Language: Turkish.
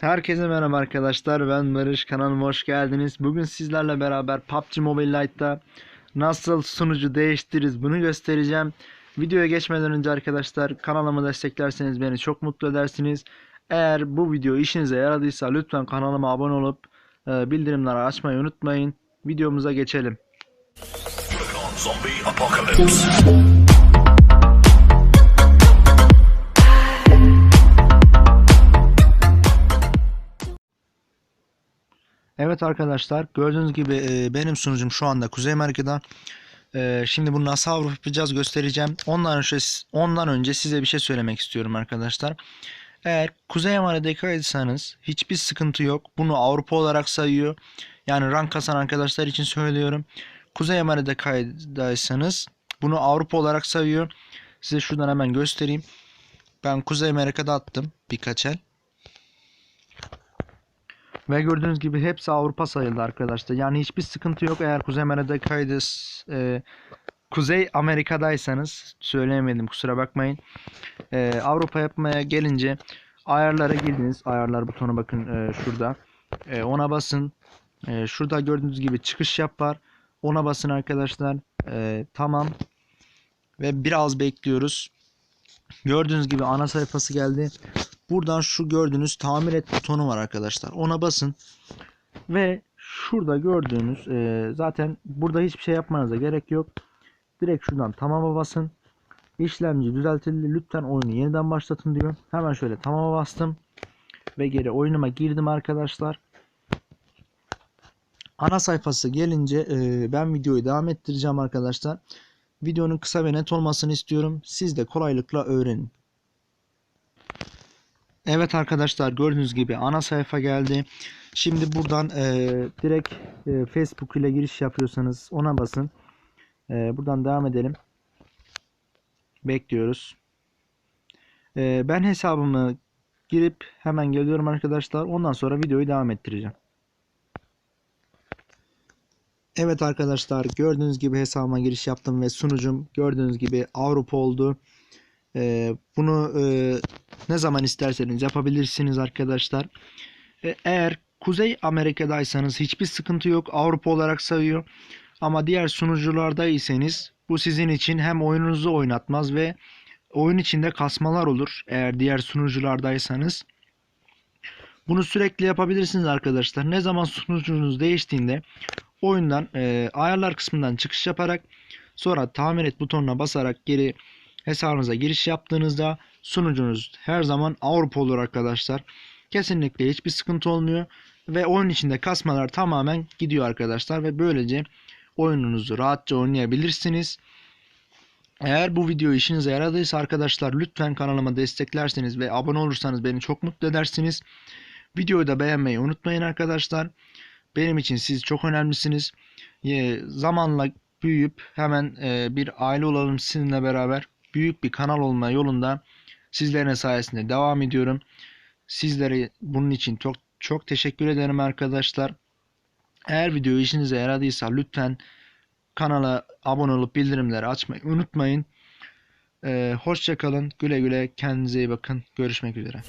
Herkese merhaba arkadaşlar. Ben Barış. Kanalıma hoş geldiniz. Bugün sizlerle beraber PUBG Mobile Lite'da nasıl sunucu değiştiririz bunu göstereceğim. Videoya geçmeden önce arkadaşlar kanalımı desteklerseniz beni çok mutlu edersiniz. Eğer bu video işinize yaradıysa lütfen kanalıma abone olup e, bildirimleri açmayı unutmayın. Videomuza geçelim. Evet arkadaşlar gördüğünüz gibi e, benim sunucum şu anda Kuzey Amerika'da. E, şimdi bunu nasıl Avrupa yapacağız göstereceğim. Ondan önce, ondan önce size bir şey söylemek istiyorum arkadaşlar. Eğer Kuzey Amerika'daysanız hiçbir sıkıntı yok. Bunu Avrupa olarak sayıyor. Yani rank kasan arkadaşlar için söylüyorum. Kuzey Amerika'daysanız bunu Avrupa olarak sayıyor. Size şuradan hemen göstereyim. Ben Kuzey Amerika'da attım birkaç el. Ve gördüğünüz gibi hepsi Avrupa sayıldı arkadaşlar. Yani hiçbir sıkıntı yok eğer Kuzey Amerika'daydı e, Kuzey Amerika'daysanız söyleyemedim kusura bakmayın. E, Avrupa yapmaya gelince ayarlara girdiniz. Ayarlar butonu bakın e, şurada. E, ona basın. E, şurada gördüğünüz gibi çıkış yap var. Ona basın arkadaşlar. E, tamam. Ve biraz bekliyoruz. Gördüğünüz gibi ana sayfası geldi. Buradan şu gördüğünüz tamir et butonu var arkadaşlar. Ona basın. Ve şurada gördüğünüz e, zaten burada hiçbir şey yapmanıza gerek yok. Direkt şuradan tamama basın. İşlemci düzeltildi. Lütfen oyunu yeniden başlatın diyor. Hemen şöyle tamama bastım. Ve geri oyunuma girdim arkadaşlar. Ana sayfası gelince e, ben videoyu devam ettireceğim arkadaşlar. Videonun kısa ve net olmasını istiyorum. Siz de kolaylıkla öğrenin. Evet arkadaşlar gördüğünüz gibi ana sayfa geldi. Şimdi buradan e, direkt e, Facebook ile giriş yapıyorsanız ona basın. E, buradan devam edelim. Bekliyoruz. E, ben hesabımı girip hemen geliyorum arkadaşlar. Ondan sonra videoyu devam ettireceğim. Evet arkadaşlar gördüğünüz gibi hesabıma giriş yaptım ve sunucum gördüğünüz gibi Avrupa oldu. E, bunu e, ne zaman isterseniz yapabilirsiniz arkadaşlar. E, Eğer Kuzey Amerika'daysanız hiçbir sıkıntı yok. Avrupa olarak sayıyor. Ama diğer sunuculardaysanız bu sizin için hem oyununuzu oynatmaz ve oyun içinde kasmalar olur. Eğer diğer sunuculardaysanız. Bunu sürekli yapabilirsiniz arkadaşlar. Ne zaman sunucunuz değiştiğinde oyundan e, ayarlar kısmından çıkış yaparak sonra tamir et butonuna basarak geri hesabınıza giriş yaptığınızda sunucunuz her zaman Avrupa olur arkadaşlar. Kesinlikle hiçbir sıkıntı olmuyor ve oyun içinde kasmalar tamamen gidiyor arkadaşlar ve böylece oyununuzu rahatça oynayabilirsiniz. Eğer bu video işinize yaradıysa arkadaşlar lütfen kanalıma desteklerseniz ve abone olursanız beni çok mutlu edersiniz. Videoyu da beğenmeyi unutmayın arkadaşlar. Benim için siz çok önemlisiniz. Zamanla büyüyüp hemen e, bir aile olalım sizinle beraber büyük bir kanal olma yolunda sizlerin sayesinde devam ediyorum. Sizlere bunun için çok çok teşekkür ederim arkadaşlar. Eğer video işinize yaradıysa lütfen kanala abone olup bildirimleri açmayı unutmayın. Ee, hoşça kalın. Güle güle. Kendinize iyi bakın. Görüşmek üzere.